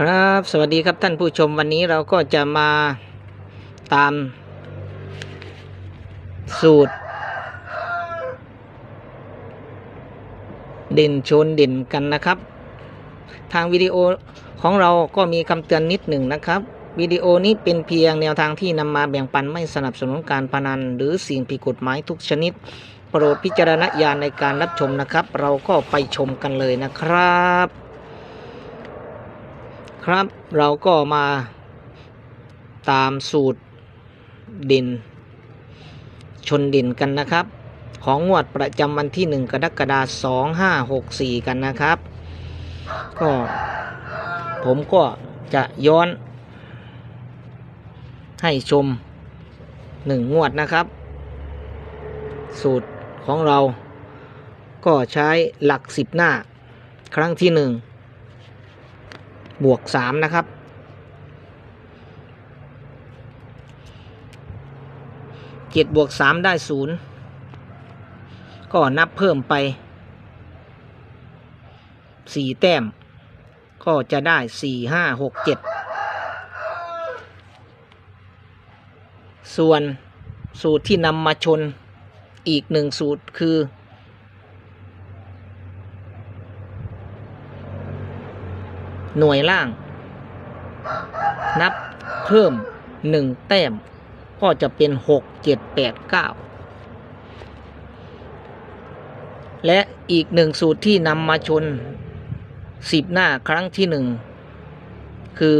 ครับสวัสดีครับท่านผู้ชมวันนี้เราก็จะมาตาม สูตร เด่นชนเด่นกันนะครับ ทางวิดีโอของเราก็มีคำเตือนนิดหนึ่งนะครับ วิดีโอนี้เป็นเพียงแนวทางที่นำมาแบ่งปันไม่สนับสนุนการพนัน หรือสิ่งผิดกฎหมายทุกชนิด โปรดพิจารณญาณในการรับชมนะครับ เราก็ไปชมกันเลยนะครับ ครับ เราก็มาตามสูตรด่นชนด่นกันนะครับ ของงวดประจำวันที่ 1 กรกฎาคม2564 กันนะครับ ก็ผมก็จะย้อนให้ชม 1 งวดนะครับ สูตรของเราก็ใช้หลัก 10 หน้า ครั้งที่ 1 บวกสามนะครับ เจ็ดบวกสามได้ศูนย์ก็นับเพิ่มไปสี่แต้ม ก็จะได้สี่ห้าหกเจ็ดส่วนสูตรที่นำมาชนอีกหนึ่งสูตรคือ หน่วยล่าง นับเพิ่มหนึ่งแต้ม ก็จะเป็นหกเจ็ดแปดเก้าและอีกหนึ่งสูตรที่นำมาชนสิบหน้าครั้งที่หนึ่งคือ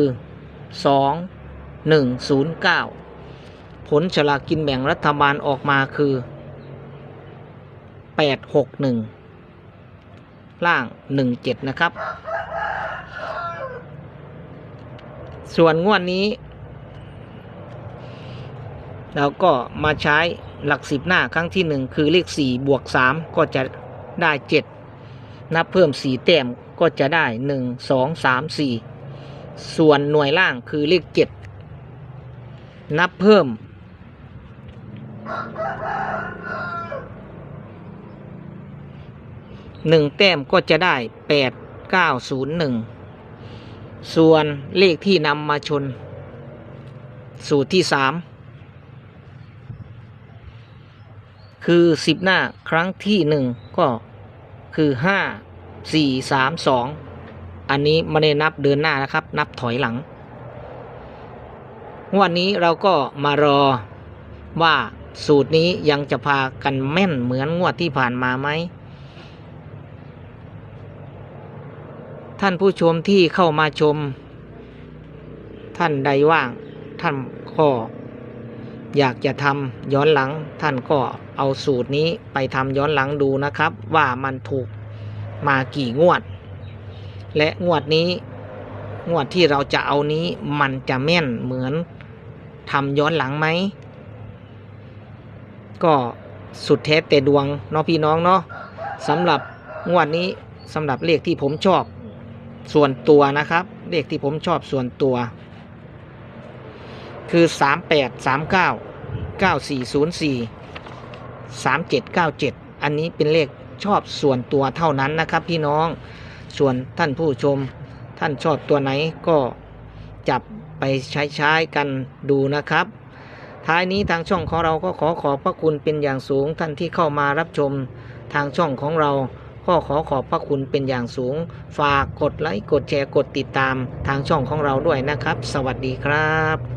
สองหนึ่งศูนย์เก้าผลฉลากกินแบ่งรัฐบาลออกมาคือแปดหกหนึ่งล่างหนึ่งเจ็ดนะครับ ส่วนงวดนี้ เราก็มาใช้หลักสิบหน้าครั้งที่หนึ่งคือเลขสี่บวกสามก็จะได้เจ็ดนับเพิ่มสี่แต้มก็จะได้หนึ่งสองสามสี่ส่วนหน่วยล่างคือเลขเจ็ดนับเพิ่ม หนึ่งแต้มก็จะได้แปดเก้าศูนย์หนึ่ง ส่วนเลขที่นำมาชน สูตรที่สามคือสิบหน้าครั้งที่หนึ่งก็คือห้าสี่สามสองอันนี้ไม่ได้นับเดินหน้านะครับ นับถอยหลัง วันนี้เราก็มารอว่าสูตรนี้ยังจะพากันแม่นเหมือนงวดที่ผ่านมาไหม ท่านผู้ชมที่เข้ามาชม ท่านใดว่าง ท่านก็อยากจะทำย้อนหลัง ท่านก็เอาสูตรนี้ไปทำย้อนหลังดูนะครับ ว่ามันถูกมากี่งวด และงวดนี้ งวดที่เราจะเอานี้มันจะแม่นเหมือนทำย้อนหลังไหม ก็สุดแท้แต่ดวงเนาะพี่น้องเนาะสำหรับงวดนี้สำหรับเลขที่ผมชอบ ส่วนตัวนะครับ เลขที่ผมชอบส่วนตัว คือสามแปดสามเก้าเก้าสี่ศูนย์สี่สามเจ็ดเก้าเจ็ดอันนี้เป็นเลขชอบส่วนตัวเท่านั้นนะครับ พี่น้องส่วนท่านผู้ชมท่านชอบตัวไหนก็จับไปใช้ใช้กันดูนะครับ ท้ายนี้ทางช่องของเราก็ขอขอบพระคุณเป็นอย่างสูงท่านที่เข้ามารับชมทางช่องของเรา ก็ขอขอบพระคุณเป็นอย่างสูง ฝากกดไลค์กดแชร์กดติดตามทางช่องของเราด้วยนะครับ สวัสดีครับ